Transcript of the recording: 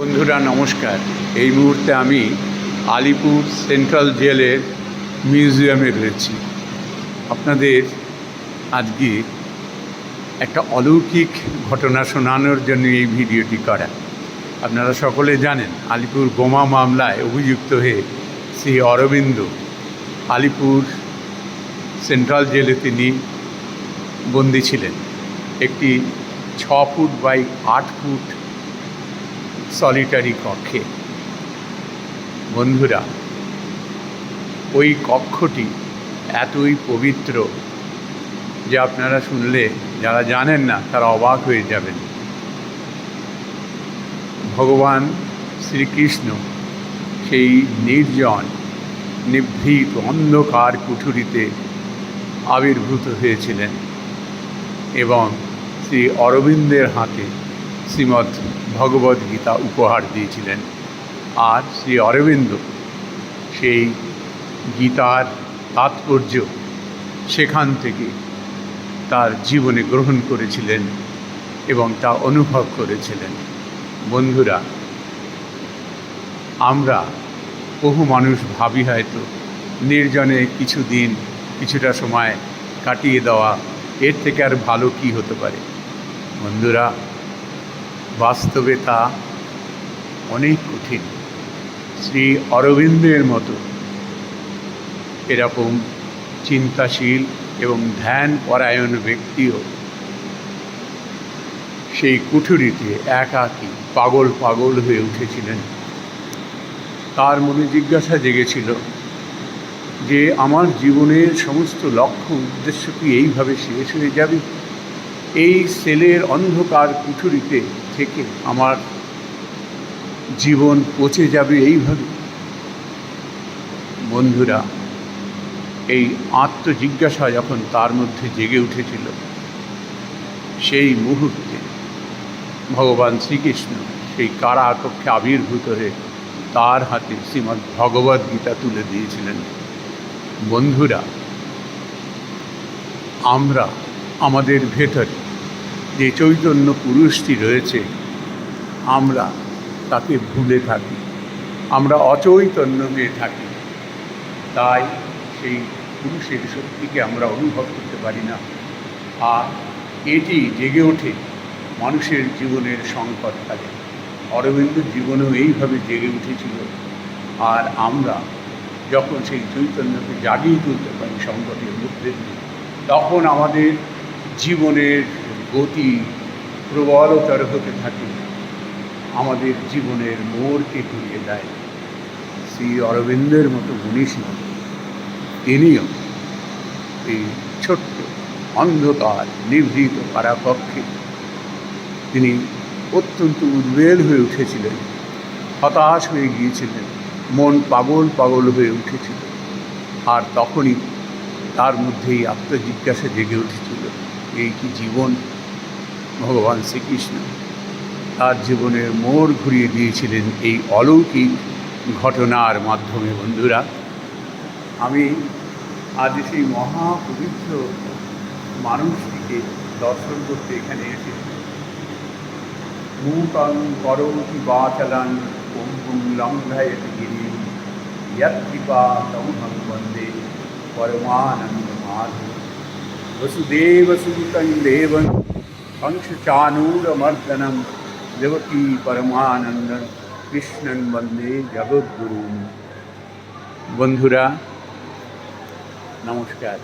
বন্ধুরা, নমস্কার। এই মুহূর্তে আমি আলিপুর সেন্ট্রাল জেলের মিউজিয়ামে রয়েছি। আপনাদের আজকে একটা অলৌকিক ঘটনা শোনানোর জন্য এই ভিডিওটি করা। আপনারা সকলে জানেন, আলিপুর বোমা মামলায় অভিযুক্ত হয়ে শ্রী অরবিন্দ আলিপুর সেন্ট্রাল জেলে তিনি বন্দী ছিলেন। একটি ছ ফুট বাই আট ফুট সলিটারি কক্ষে। বন্ধুরা, ওই কক্ষটি এতই পবিত্র যে আপনারা শুনলে, যারা জানেন না, তারা অবাক হয়ে যাবেন। ভগবান শ্রীকৃষ্ণ সেই নির্জন, নিভৃত অন্ধকার কুঠুরিতে আবির্ভূত হয়েছিলেন এবং শ্রী অরবিন্দের হাতে শ্রীমৎ ভগবদ্গীতা উপহার দিয়েছিলেন। আর শ্রী অরবিন্দ সেই গীতার তাৎপর্য সেখান থেকে তার জীবনে গ্রহণ করেছিলেন এবং তা অনুভব করেছিলেন। বন্ধুরা, আমরা বহু মানুষ ভাবি হয়তো নির্জনে কিছু দিন কিছুটা সময় কাটিয়ে দেওয়া, এর থেকে আর ভালো কি হতে পারে? বন্ধুরা বাস্তবে তা অনেক কঠিন। শ্রী অরবিন্দের মতো এরকম চিন্তাশীল এবং ধ্যান পরায়ণ ব্যক্তিও সেই কুঠুরিতে একাকী পাগল পাগল হয়ে উঠেছিলেন। তার মনে জিজ্ঞাসা জেগেছিল যে, আমার জীবনের সমস্ত লক্ষ্য উদ্দেশ্য কি এইভাবে শেষ হয়ে যাবে? এই সেলের অন্ধকার কুঠুরিতে থেকে আমার জীবন পচে যাবে এইভাবে। বন্ধুরা, এই আত্মজিজ্ঞাসা যখন তার মধ্যে জেগে উঠেছিল, সেই মুহূর্তে ভগবান শ্রীকৃষ্ণ সেই কারা কক্ষে আবির্ভূত হয়ে তার হাতে শ্রীমদ্ ভগবদ গীতা তুলে দিয়েছিলেন। বন্ধুরা, আমরা আমাদের ভেতরে যে চৈতন্য পুরুষটি রয়েছে, আমরা তাকে ভুলে থাকি। আমরা অচৈতন্য হয়ে থাকি। তাই সেই পুরুষের শক্তিকে আমরা অনুভব করতে পারি না। আর এটি জেগে ওঠে মানুষের জীবনের সংকটকালে। অরবিন্দ জীবনেও এইভাবে জেগে উঠেছিল। আর আমরা যখন সেই চৈতন্যকে জাগিয়ে তুলতে পারি সংকটের মধ্যে তখন আমাদের জীবনের গতি প্রবলতর হতে থাকে, আমাদের জীবনের মোড়কে ঘুরিয়ে দেয়। শ্রী অরবিন্দের মতো মনীষী তিনিও এই ছোট্ট, অন্ধকার, নিভৃত কারাকক্ষে তিনি অত্যন্ত উদ্বেল হয়ে উঠেছিলেন, হতাশ হয়ে গিয়েছিলেন, মন পাগল পাগল হয়ে উঠেছিল, আর তখনই তার মধ্যেই আত্মজিজ্ঞাসা জেগে উঠেছিল, এই কি জীবন ভগবান শ্রীকৃষ্ণ তার জীবনের মোড় ঘুরিয়ে দিয়েছিলেন এই অলৌকিক ঘটনার মাধ্যমে বন্ধুরা আমি আজ সেই মহাপবিত্র মানুষটিকে দর্শন করতে এখানে এসেছি মূকং করোতি বাচলান পঙ্কুং লঙ্ঘয়ত গিরি ইয়ৎকৃপা তমহং বন্দে পরমানন্দ মাধব वसुदेवसुतं देवं कंसचानूरमर्दनं देवकी পরমানন্দ কৃষ্ণন বন্দে জগদ্গুরু বন্ধুরা নমস্কার